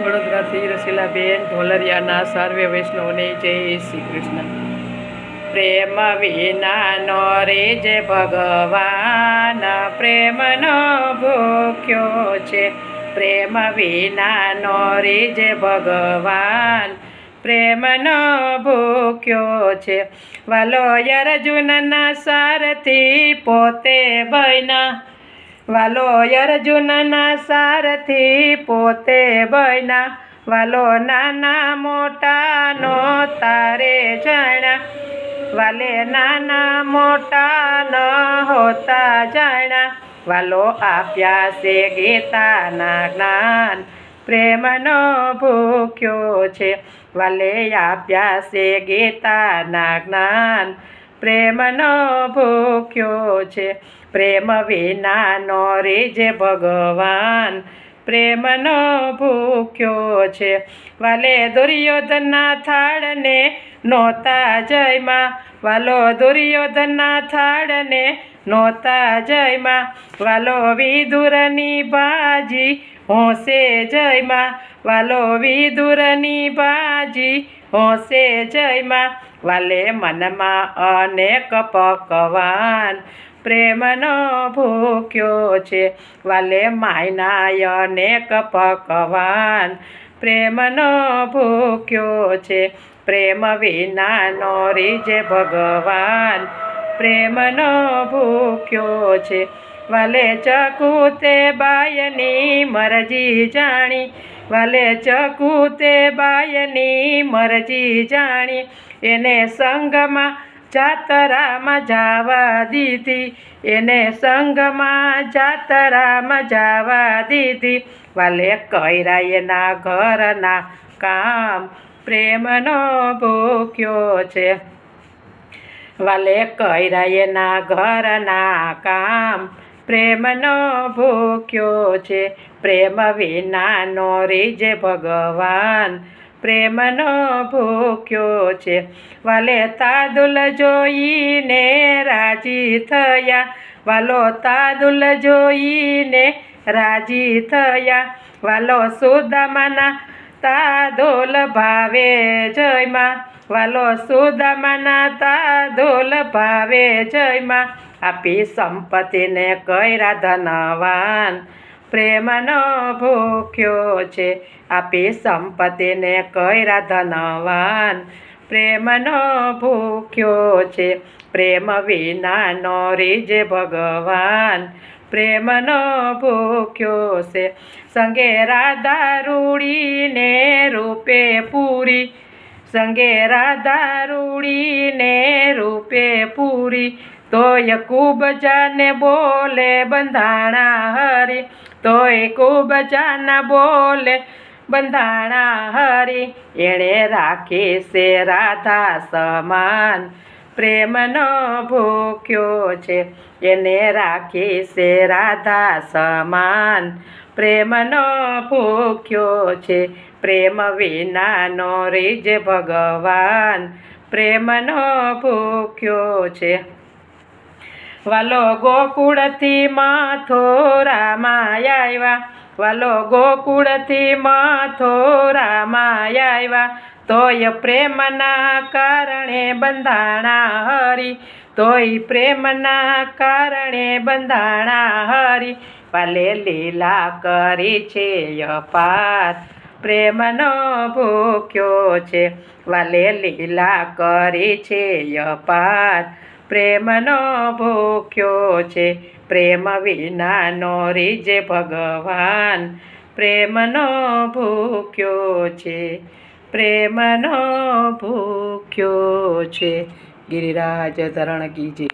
વડોદરાથી રસીલાબેન ઢોલરિયાના સર્વે વૈષ્ણવને જય શ્રી કૃષ્ણ. પ્રેમ વિનાનો રે જે ભગવાન, પ્રેમનો ભૂખ્યો છે. પ્રેમ વિનાનો રે જે ભગવાન, પ્રેમનો ભૂખ્યો છે. વાલો અર્જુનના સારથી પોતે બન્યા વાલો અર્જુનના સારથી પોતે બના વાલો નાના મોટાનો તારે જાણ્યા. વાલે નાના મોટા ન હોતા જાણ્યા. વાલો આપ્યા છે ગીતાના જ્ઞાન. પ્રેમનો ભૂખ્યો છે. વાલે આપ્યા છે ગીતાના જ્ઞાન. પ્રેમનો ભૂખ્યો છે. પ્રેમ વિનાનો રે ભગવાન. પ્રેમનો ભૂખ્યો છે. વાલે દુર્યોધનના થાળને નહોતા જયમાં. વાલો દુર્યોધનના થાળને નહોતા જયમાં. વાલો વિદુરની બાજી હોંશે જયમાં. વાલો વિદુરની બાજી હોંશે જયમાં. વાલે મનમાં અનેક પકવાન પ્રેમનો ભૂખ્યો છે. વાલે માયના અનેક પકવાન પ્રેમનો ભૂખ્યો છે. પ્રેમ વિનાનો રીજે ભગવાન પ્રેમનો ભૂખ્યો છે. વાલે ચકુ તે બાયની મરજી જાણી વાલે ચકુ તે બાયની મરજી જાણી. એને સંગમાં જાતરામાં જાવા દીધી. એને સંગમાં જાતરામાં જાવા દીધી. વાલે કૈરા ઘરના કામ પ્રેમનો ભૂખ્યો છે. વાલે કૈરા ઘરના કામ પ્રેમનો ભૂખ્યો છે. પ્રેમ વિનાનો રીજ ભગવાન. પ્રેમનો ભૂખ્યો છે. વાલે તાદુલ જોઈને રાજી થયા. વાલો તાદુલ જોઈને રાજી થયા. વાલો સુદામાના તાદોલ ભાવે જયમાં. વાલો સુદામાના તાદોલ ભાવે જયમાં. આપી સંપત્તિને કર્યા ધનવાન પ્રેમનો ભૂખ્યો છે. આપી સંપત્તિને કર્યા ધનવાન પ્રેમનો ભૂખ્યો છે. પ્રેમ વિનાનો રીજ ભગવાન. પ્રેમનો ભૂખ્યો છે. સંગે રાધા રૂડીને રૂપે પૂરી. સંગે રાધા રૂડીને રૂપે પૂરી. તોય ખૂબ જાને બોલે બંધાણા હરી. તોય ખૂબ જાના બોલે બંધાણા હરી. એણે રાખી છે રાધા સમાન. પ્રેમનો ભૂખ્યો છે. એને રાખી છે રાધા સમાન. પ્રેમનો ભૂખ્યો છે. પ્રેમ વિનાનો રીજ ભગવાન. પ્રેમનો ભૂખ્યો છે. વાલો ગોકુળથી મથોરામાં આવ્યા. વાલો ગોકુળથી મથોરામાં આવ્યા. તોય પ્રેમના કારણે બંધાણા હરી. તોય પ્રેમના કારણે બંધાણા હરી. વાલે લીલા કરી છે અપાર. પ્રેમનો ભૂખ્યો છે. વાલે લીલા કરી છે અપાર. પ્રેમનો ભૂખ્યો છે. પ્રેમ વિનાનો રીજે ભગવાન. પ્રેમનો ભૂખ્યો છે. પ્રેમનો ભૂખ્યો છે. ગિરિરાજ ધરણ કીજે.